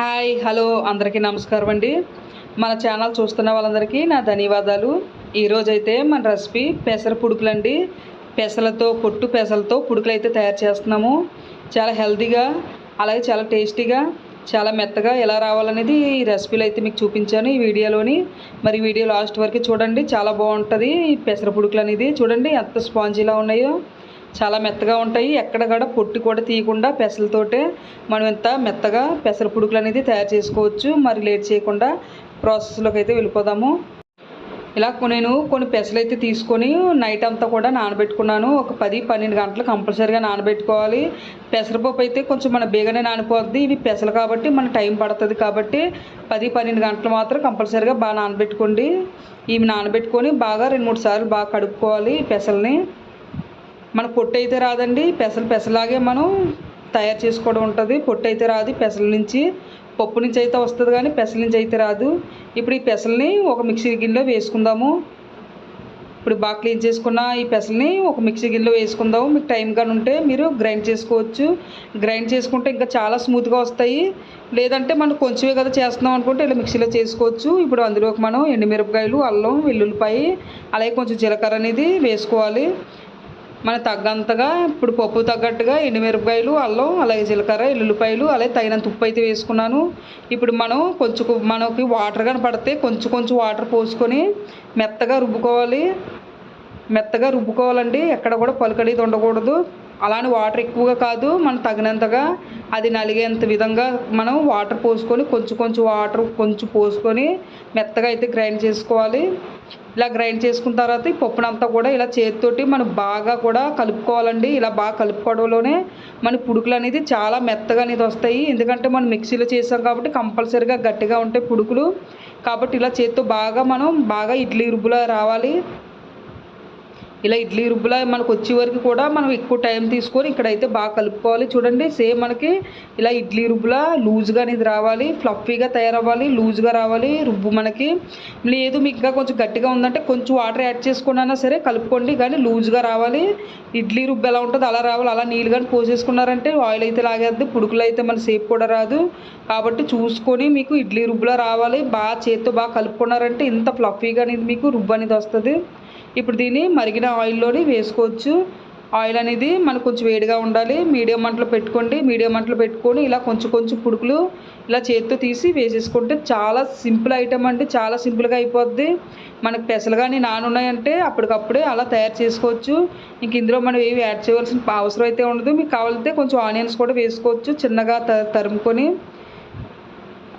Hi hello అందరికీ నమస్కారం అండి. మన ఛానల్ చూస్తున్న వాళ్ళందరికీ నా ధన్యవాదాలు. ఈరోజైతే మన రెసిపీ పెసర పుడుకులండి. పెసలతో పొట్టు పెసలతో పుడుకులు అయితే తయారు చేస్తున్నాము. చాలా హెల్తీగా అలాగే చాలా టేస్టీగా చాలా మెత్తగా ఎలా రావాలనేది ఈ రెసిపీలు అయితే మీకు చూపించాను ఈ వీడియోలోని. మరి వీడియో లాస్ట్ వరకు చూడండి చాలా బాగుంటుంది ఈ పెసర పుడుకులు అనేది చూడండి ఎంత స్పాంజీలా ఉన్నాయో. చాలా మెత్తగా ఉంటాయి. ఎక్కడ కూడా పొట్టు కూడా తీయకుండా పెసలతోటే మనం ఇంత మెత్తగా పెసర పుడుకులు అనేది తయారు చేసుకోవచ్చు. మరి లేట్ చేయకుండా ప్రాసెస్లోకి అయితే వెళ్ళిపోదాము. ఇలా నేను కొన్ని పెసలు అయితే తీసుకొని నైట్ అంతా కూడా నానబెట్టుకున్నాను. ఒక పది పన్నెండు గంటలు కంపల్సరీగా నానబెట్టుకోవాలి. పెసరపప్పు అయితే కొంచెం మన బేగనే నానిపోద్ది. ఇవి పెసలు కాబట్టి మన టైం పడుతుంది కాబట్టి పది పన్నెండు గంటలు మాత్రం కంపల్సరీగా బాగా నానబెట్టుకోండి. ఇవి నానబెట్టుకొని బాగా రెండు మూడు సార్లు బాగా కడుక్కోవాలి పెసల్ని. మన పొట్టు అయితే రాదండి పెసలు పెసలాగే మనం తయారు చేసుకోవడం ఉంటుంది. పొట్టు అయితే రాదు పెసల నుంచి పప్పు నుంచి అయితే వస్తుంది కానీ పెసల నుంచి అయితే రాదు. ఇప్పుడు ఈ పెసల్ని ఒక మిక్సీ గిన్నెలో వేసుకుందాము. ఇప్పుడు బాగా క్లీన్ చేసుకున్న ఈ పెసల్ని ఒక మిక్సీ గిన్నెలో వేసుకుందాము. మీకు టైం కానీ ఉంటే మీరు గ్రైండ్ చేసుకోవచ్చు. గ్రైండ్ చేసుకుంటే ఇంకా చాలా స్మూత్గా వస్తాయి. లేదంటే మనం కొంచెమే కదా చేస్తున్నాం అనుకుంటే ఇలా మిక్సీలో చేసుకోవచ్చు. ఇప్పుడు అందులోకి మనం ఎండుమిరపకాయలు అల్లం వెల్లుల్లిపాయ అలాగే కొంచెం జీలకర్ర అనేది వేసుకోవాలి. మన తగ్గంతగా ఇప్పుడు పప్పు తగ్గట్టుగా ఎండుమిరపకాయలు అల్లం అలాగే జీలకర్ర ఎల్లుల్లిపాయలు అలాగే తగినంత ఉప్పు అయితే వేసుకున్నాను. ఇప్పుడు మనం కొంచెం మనకి వాటర్ కానీ పడితే కొంచెం కొంచెం వాటర్ పోసుకొని మెత్తగా రుబ్బుకోవాలి. మెత్తగా రుబ్బుకోవాలండి. ఎక్కడ కూడా పలుకడేది ఉండకూడదు. అలానే వాటర్ ఎక్కువగా కాదు మనం తగినంతగా అది నలిగేంత విధంగా మనం వాటర్ పోసుకొని కొంచెం కొంచెం వాటర్ కొంచెం పోసుకొని మెత్తగా అయితే గ్రైండ్ చేసుకోవాలి. ఇలా గ్రైండ్ చేసుకున్న తర్వాత ఈ పప్పునంతా కూడా ఇలా చేతితోటి మనం బాగా కూడా కలుపుకోవాలండి. ఇలా బాగా కలుపుకోవడంలోనే మన పుడుకులు అనేది చాలా మెత్తగా అనేది వస్తాయి. ఎందుకంటే మనం మిక్సీలో చేసాం కాబట్టి కంపల్సరీగా గట్టిగా ఉంటాయి పుడుకులు. కాబట్టి ఇలా చేతితో బాగా మనం బాగా ఇడ్లీ రుబ్బులా రావాలి. ఇలా ఇడ్లీ రుబ్బులా మనకు వచ్చే వరకు కూడా మనం ఎక్కువ టైం తీసుకొని ఇక్కడైతే బాగా కలుపుకోవాలి. చూడండి సేమ్ మనకి ఇలా ఇడ్లీ రుబ్బులా లూజ్గా అనేది రావాలి ఫ్లఫీగా తయారవ్వాలి లూజ్గా రావాలి రుబ్బు మనకి. లేదు మీకు ఇంకా కొంచెం గట్టిగా ఉందంటే కొంచెం వాటర్ యాడ్ చేసుకున్నా సరే కలుపుకోండి. కానీ లూజ్గా రావాలి. ఇడ్లీ రుబ్బు ఎలా ఉంటుందో అలా రావాలి. అలా నీళ్ళు కానీ పోసేసుకున్నారంటే ఆయిల్ అయితే లాగేద్ది పుడుకులు అయితే మన సేపు కూడా రాదు. కాబట్టి చూసుకొని మీకు ఇడ్లీ రుబ్బులా రావాలి. బాగా చేత్తో బాగా కలుపుకున్నారంటే ఇంత ఫ్లఫీగా అనేది మీకు రుబ్బు అనేది వస్తుంది. ఇప్పుడు దీన్ని మరిగిన ఆయిల్లోని వేసుకోవచ్చు. ఆయిల్ అనేది మనకు కొంచెం వేడిగా ఉండాలి. మీడియం మంటలో పెట్టుకోండి. మీడియం మంటలో పెట్టుకొని ఇలా కొంచెం కొంచెం పుడుకులు ఇలా చేతితో తీసి వేసేసుకుంటే చాలా సింపుల్ ఐటమ్ అండి. చాలా సింపుల్గా అయిపోద్ది. మనకు పెసలు కానీ నానున్నాయంటే అప్పటికప్పుడే అలా తయారు చేసుకోవచ్చు. ఇంక ఇందులో మనం ఏవి యాడ్ చేయవలసిన అవసరం అయితే ఉండదు. మీకు కావాలంటే కొంచెం ఆనియన్స్ కూడా వేసుకోవచ్చు చిన్నగా త తరుముకొని.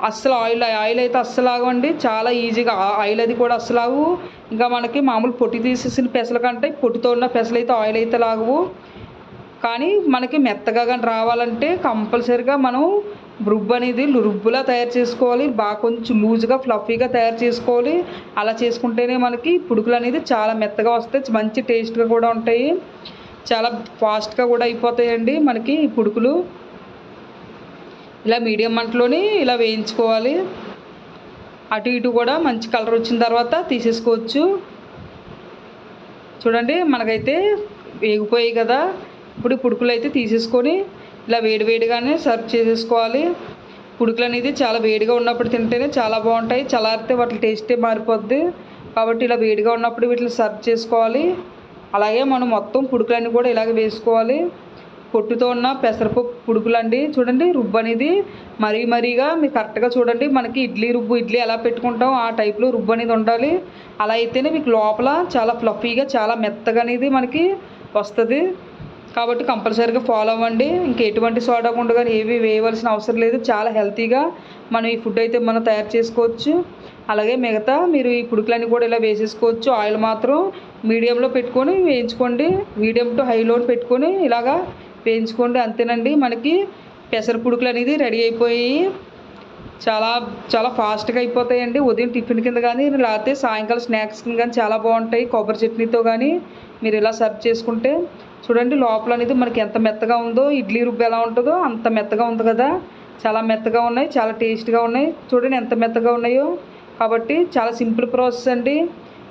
అస్సలు ఆయిల్ ఆయిల్ అయితే అస్సలు ఆగండి చాలా ఈజీగా. ఆయిల్ అది కూడా అస్సలు ఆగు. ఇంకా మనకి మామూలు పొట్టి తీసేసిన పెసల కంటే పొట్టితో ఉన్న పెసలు అయితే ఆయిల్ అయితే లాగవు. కానీ మనకి మెత్తగా కానీ రావాలంటే కంపల్సరిగా మనం రుబ్బు అనేది రుబ్బులా తయారు చేసుకోవాలి. బాగా కొంచెం లూజ్గా ఫ్లఫీగా తయారు చేసుకోవాలి. అలా చేసుకుంటేనే మనకి పుడుకులు అనేది చాలా మెత్తగా వస్తాయి. మంచి టేస్ట్గా కూడా ఉంటాయి. చాలా ఫాస్ట్గా కూడా అయిపోతాయండి మనకి పుడుకులు. ఇలా మీడియం మంటలోని ఇలా వేయించుకోవాలి. అటు ఇటు కూడా మంచి కలర్ వచ్చిన తర్వాత తీసేసుకోవచ్చు. చూడండి మనకైతే వేగిపోయాయి కదా. ఇప్పుడు పుడుకులు అయితే తీసేసుకొని ఇలా వేడివేడిగానే సర్వ్ చేసేసుకోవాలి. పుడుకులు అనేది చాలా వేడిగా ఉన్నప్పుడు తింటేనే చాలా బాగుంటాయి. చలారితే వాటి టేస్టే మారిపోద్ది. కాబట్టి ఇలా వేడిగా ఉన్నప్పుడు వీటిని సర్వ్ చేసుకోవాలి. అలాగే మనం మొత్తం పుడుకులన్నీ కూడా ఇలాగే వేసుకోవాలి. పొట్టుతో ఉన్న పెసరపప్పు పుడుకులండి. చూడండి రుబ్బు అనేది మరీ మరీగా మీరు కరెక్ట్గా చూడండి. మనకి ఇడ్లీ రుబ్బు ఇడ్లీ ఎలా పెట్టుకుంటాం ఆ టైప్లో రుబ్బు అనేది ఉండాలి. అలా అయితేనే మీకు లోపల చాలా ఫ్లఫీగా చాలా మెత్తగా అనేది మనకి వస్తుంది. కాబట్టి కంపల్సరీగా ఫాలో అవ్వండి. ఇంక ఎటువంటి సోడా ఉండగా కానీ ఏవి వేయవలసిన అవసరం లేదు. చాలా హెల్తీగా మనం ఈ ఫుడ్ అయితే మనం తయారు చేసుకోవచ్చు. అలాగే మిగతా మీరు ఈ పుడుకులన్నీ కూడా ఇలా వేసేసుకోవచ్చు. ఆయిల్ మాత్రం మీడియంలో పెట్టుకొని వేయించుకోండి. మీడియం టు హైలో పెట్టుకొని ఇలాగా వేయించుకోండి అంతేనండి. మనకి పెసర పుడుకులు అనేది రెడీ అయిపోయి చాలా చాలా ఫాస్ట్గా అయిపోతాయండి. ఉదయం టిఫిన్ కింద కానీ లేకపోతే సాయంకాలం స్నాక్స్ కింద కానీ చాలా బాగుంటాయి. కొబ్బరి చట్నీతో కానీ మీరు ఇలా సర్వ్ చేసుకుంటే చూడండి లోపల అనేది మనకి ఎంత మెత్తగా ఉందో ఇడ్లీ రుబ్బు ఎలా ఉంటుందో అంత మెత్తగా ఉంది కదా. చాలా మెత్తగా ఉన్నాయి చాలా టేస్ట్గా ఉన్నాయి. చూడండి ఎంత మెత్తగా ఉన్నాయో. కాబట్టి చాలా సింపుల్ ప్రాసెస్ అండి.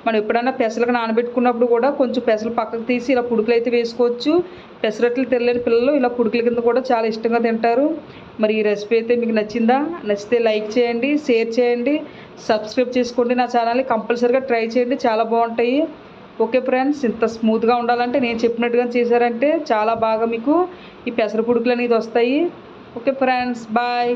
మనం ఎప్పుడైనా పెసలకు నానబెట్టుకున్నప్పుడు కూడా కొంచెం పెసలు పక్కకు తీసి ఇలా పుడుకులు అయితే వేసుకోవచ్చు. పెసరట్లు తినలేని పిల్లలు ఇలా పుడుకుల కింద కూడా చాలా ఇష్టంగా తింటారు. మరి ఈ రెసిపీ అయితే మీకు నచ్చిందా? నచ్చితే లైక్ చేయండి షేర్ చేయండి సబ్స్క్రైబ్ చేసుకోండి నా ఛానల్ని. కంపల్సరీగా ట్రై చేయండి చాలా బాగుంటాయి. ఓకే ఫ్రెండ్స్ ఇంత స్మూత్గా ఉండాలంటే నేను చెప్పినట్టుగా చేశారంటే చాలా బాగా మీకు ఈ పెసర పుడుకులు అనేది వస్తాయి. Okay friends bye.